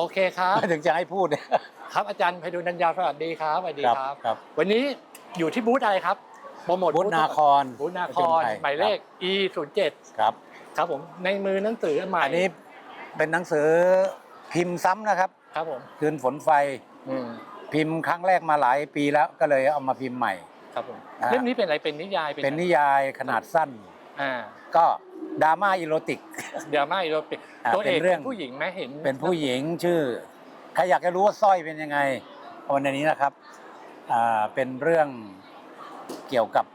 โอเคครับ ถึงจะให้พูดเนี่ยครับอาจารย์ไพฑูรย์นัญญาสวัสดีครับสวัสดีครับ ครับ วันนี้อยู่ที่บูธอะไรครับโปรโมทบุญนาครบูธนาคผจญรภัหมายเลข e 0 7ครับ ครับผมในมือหนังสืออันใหม่อันนี้เป็นหนังสือพิมพ์ซ้ำนะครับ ครับผมคืนฝนไฟอืมพิมพ์ครั้งแรกมาหลายปีแล้วก็เลยเอามาพิมพ์ใหม่ ครับผมอ่าเล่มนี้เป็นอะไรเป็นนิยายเป็นนิยายขนาดสั้นอ่าก็ ดราม่าอีโรติกเดี๋ยวไม่เราเป็นอ่าตัวเอกเป็นเรื่องเป็นผู้หญิงไหมเห็นเป็นผู้หญิงชื่อใครอยากจะรู้ว่าสร้อยเป็นยังไงวันนี้นะครับอ่าเป็นเรื่องเกี่ยวกับ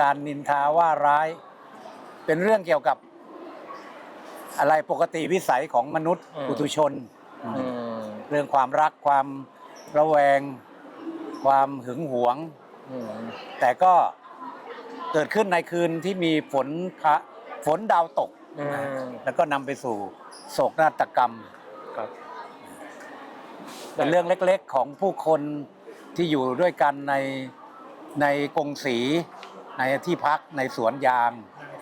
การนินทาว่าร้าย เป็นเรื่องเกี่ยวกับอะไรปกติวิสัยของมนุษย์ปุถุชน อืมเรื่องความรักความระแวง ความหึงหวง อืมแต่ก็เกิดขึ้นในคืนที่มีฝนพระ ฝนดาวตก อืมแล้วก็นำไปสู่โศกนาฏกรรม ครับ เป็นเรื่องเล็กๆ ของผู้คนที่อยู่ด้วยกันในในกรงสีในที่พักในสวนยาง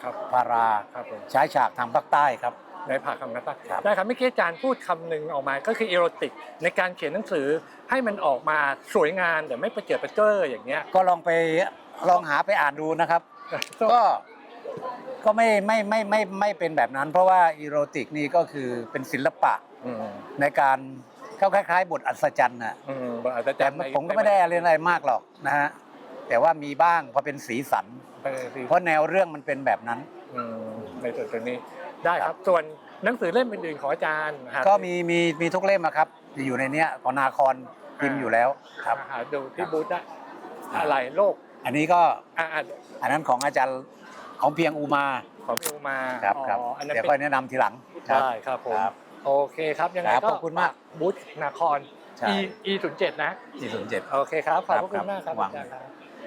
ครับ พารา ครับผมใช้ฉากทางภาคใต้ครับในผ่าคำนัตตาครับ ได้ครับเมื่อกี้อาจารย์พูดคำหนึ่งออกมาก็คือเอโรติก ในการเขียนหนังสือให้มันออกมาสวยงามแต่ไม่ประเจิดประเจ้ออย่างเงี้ย ก็ลองไปลองหาไปอ่านดูนะครับ ก็ ก็ไม่ไม่ไม่ไม่ไม่เป็นแบบนั้น เพราะว่าอีโรติกนี่ก็คือเป็นศิลปะอืมในการเข้าคล้าย ๆ บทอัศจรรย์นะอืมอาจจะแต่จำในผมก็ไม่ได้เรียนอะไรมากหรอกนะฮะแต่ว่ามีบ้างเพราะเป็นสีสัน เออสิเพราะแนวเรื่องมันเป็นแบบนั้น อืมในส่วนตรงนี้ได้ครับ ส่วนหนังสือเล่มอื่นๆของอาจารย์หา ก็มีมีมีทุกเล่มอะครับอยู่ในเนี้ยของนาครพิมพ์อยู่แล้วครับ หาดูที่บูธได้อะไรโลกอันนี้ก็อ่าอ่าอันนั้นของอาจารย์ ของเพียงอุมาของพี่อุมาครับครับอ๋ออันนั้นเดี๋ยวเป็นค่อยแนะนำทีหลังครับ ได้ครับผมครับโอเคครับยังไงครับก็ขอบคุณมาก บูธนาครใช่ e e 0 7นะสี่ศูนย์เจ็ด โอเคครับขอบพระคคุรัณบมากครับหวังอาจารย์ครับ